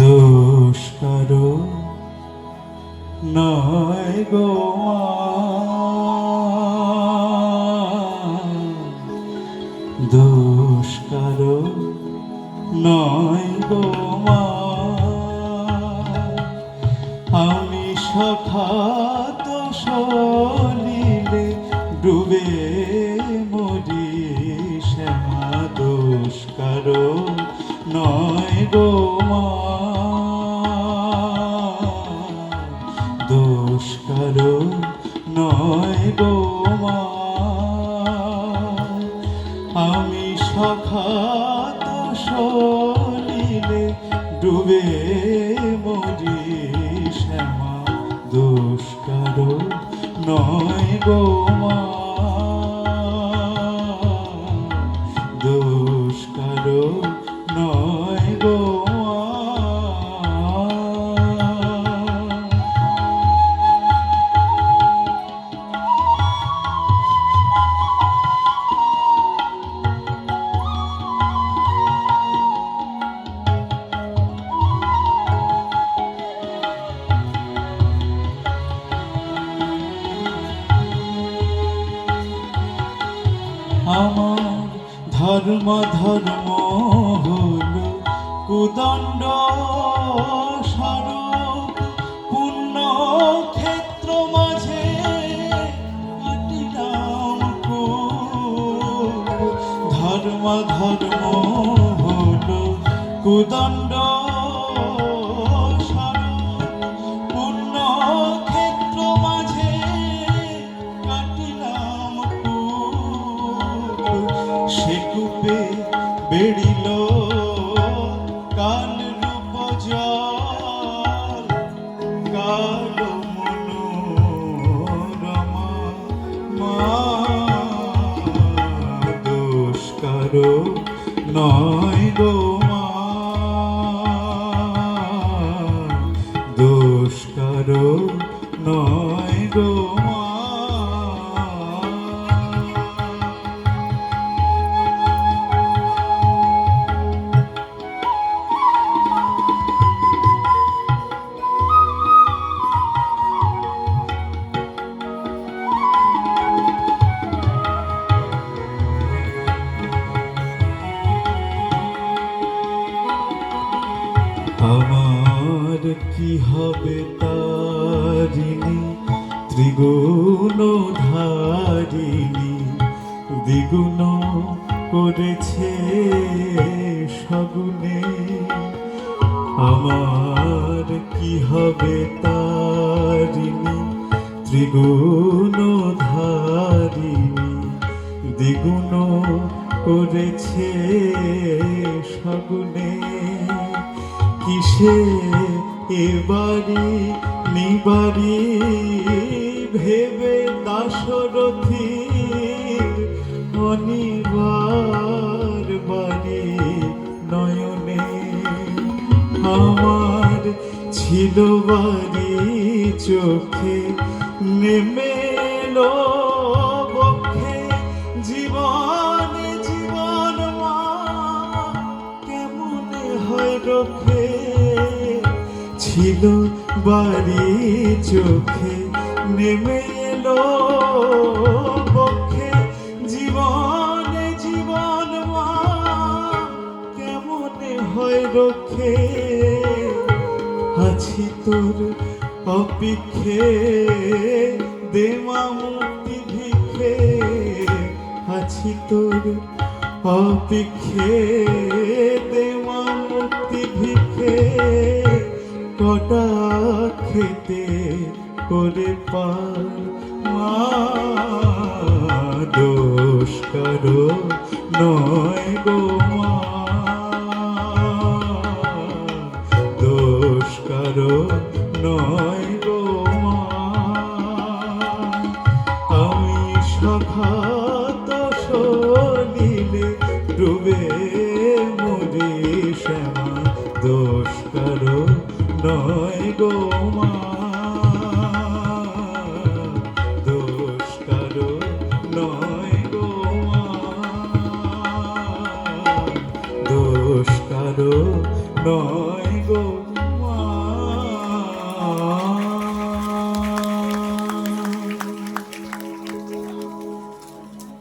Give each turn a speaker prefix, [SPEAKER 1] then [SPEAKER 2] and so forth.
[SPEAKER 1] দোষ কারও নয় গো দোষ কারও নয় গো। আমি সখাত সলিলে ডুবে মরি, শ্যামা দোষ কারও নয় গো মা। দোষ কারও নয় গো আমি সখাত সলিলে ডুবে মরি শ্যামা। দোষ কারও নয় গো মা। দোষ ধর্ম ধর্ম হল কুদণ্ড স্বরূপ পুণ্য ক্ষেত্র মাঝে। ধর্ম ধর্ম হল কুদণ্ড সে কূপে বেড়িল কাল রূপ জল কালো মনোরমা, মা দোষ কারও নয় গো মা দোষ কারও নয় গো আমার কি হবে তারিণী? ত্রিগুণ ধারিণী, দ্বিগুণ করেছে সগুনে আমার কি হবে তারিণী? ত্রিগুণ ধারিণী, দ্বিগুণ করেছে সগুনে কিসে এবারি নিবারি ভেবে দাসরথী অনিবার বাড়ি নয়নে। আমার ছিল বাড়ি চোখে নেমে এলো রক্ষে ছিল বাড়ি চোখে নেমে এলো বক্ষে। জীবন জীবন মা, কেমনে হয় রক্ষে? আছি তোর অপেক্ষে, দেমা মুক্তি ভিক্ষে। আছি তোর অপেক্ষে, দেমা কটা খেতে করে পার মা, দোষ করো নয় গো মা। দোষ করো নয় গো মা। আমি সখাত সলিলে ডুবে মরি শ্যামা। নয় গো